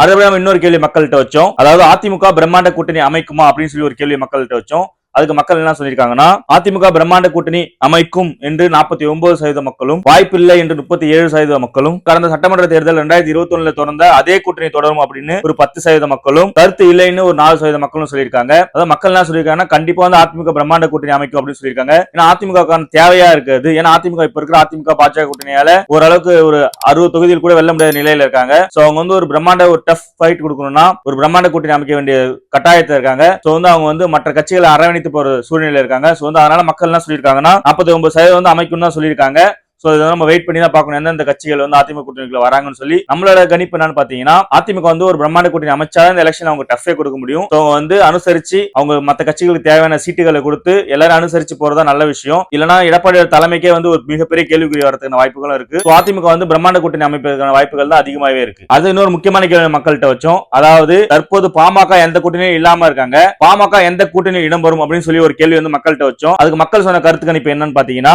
அதுக்கப்புறம் நம்ம இன்னொரு கேள்வி மக்கள்கிட்ட வச்சோம். அதாவது அதிமுக பிரம்மாண்ட கூட்டணி அமைக்குமா அப்படின்னு சொல்லி ஒரு கேள்வி மக்கள்கிட்ட வச்சோம். அதுக்கு மக்கள் என்ன சொல்லியிருக்காங்கன்னா அதிமுக பிரம்மாண்ட கூட்டணி அமைக்கும் என்று நாற்பத்தி ஒன்பது சதவீத மக்களும் வாய்ப்பில்லை என்று முப்பத்தி ஏழு சதவீத மக்களும் கடந்த சட்டமன்ற தேர்தல் ரெண்டாயிரத்தி இருபத்தி ஒண்ணுல தொடர்ந்த அதே கூட்டணி தொடரும் அப்படின்னு ஒரு பத்து சதவீத மக்களும் கருத்து இல்லைன்னு ஒரு நாலு சதவீத மக்களும் சொல்லியிருக்காங்க. அதாவது மக்கள் என்ன சொல்லியிருக்காங்கன்னா கண்டிப்பா வந்து அதிமுக பிரம்மாண்ட கூட்டணி அமைக்கும் அப்படின்னு சொல்லியிருக்காங்க. ஏன்னா அதிமுக தேவையா இருக்குது ஏன்னா அதிமுக இப்ப இருக்கிற அதிமுக பாஜக கூட்டணியால ஓரளவுக்கு ஒரு அறுபது தொகுதியில் கூட வெல்ல முடியாத நிலையில இருக்காங்க. சோ அவங்க வந்து ஒரு பிரம்மாண்ட ஒரு டஃப் ஃபைட் கொடுக்கணும்னா ஒரு பிரம்மாண்ட கூட்டணி அமைக்க வேண்டிய கட்டாயத்தில் இருக்காங்க. சோ வந்து அவங்க வந்து மற்ற கட்சிகளை அரவணைத்து போற சூழ்நிலை இருக்காங்க. ஸோ வந்து அதனால மக்கள் என்ன சொல்லியிருக்காங்கன்னா நாற்பத்தி ஒன்பது சதவீதம் வந்து அமைக்கும் தான் சொல்லியிருக்காங்க. ஸோ இதை நம்ம வெயிட் பண்ணி தான் பார்க்கணும். எந்தெந்த கட்சிகள் வந்து அதிமுக கூட்டணிக்குள்ள வராங்கன்னு சொல்லி நம்மளோட கணிப்பு என்னன்னு பாத்தீங்கன்னா அதிமுக வந்து ஒரு பிரம்மாண்ட கூட்டணி அமைச்சா இந்த எலெக்ஷன் அவங்க டஃபே கொடுக்க முடியும். அவங்க வந்து அனுசரிச்சு அவங்க மற்ற கட்சிகளுக்கு தேவையான சீட்டுகளை கொடுத்து எல்லாரும் அனுசரிச்சு போறதா நல்ல விஷயம். இல்லைன்னா எடப்பாடி தலைமைக்கே வந்து ஒரு மிகப்பெரிய கேள்விக்குறி வரதுக்கான வாய்ப்புகளும் இருக்கு. அதிமுக வந்து பிரம்மாண்ட கூட்டணி அமைப்பதற்கான வாய்ப்புகள் தான் அதிகமாகவே இருக்கு. அது இன்னொரு முக்கியமான கேள்வி மக்கள்கிட்ட வச்சோம். அதாவது தற்போது பாமக எந்த கூட்டணியும் இல்லாம இருக்காங்க. பாமக எந்த கூட்டணியில் இடம்பெறும் அப்படின்னு சொல்லி ஒரு கேள்வி வந்து மக்கள்கிட்ட வச்சோம். அதுக்கு மக்கள் சொன்ன கருத்து கணிப்பு என்னன்னு பாத்தீங்கன்னா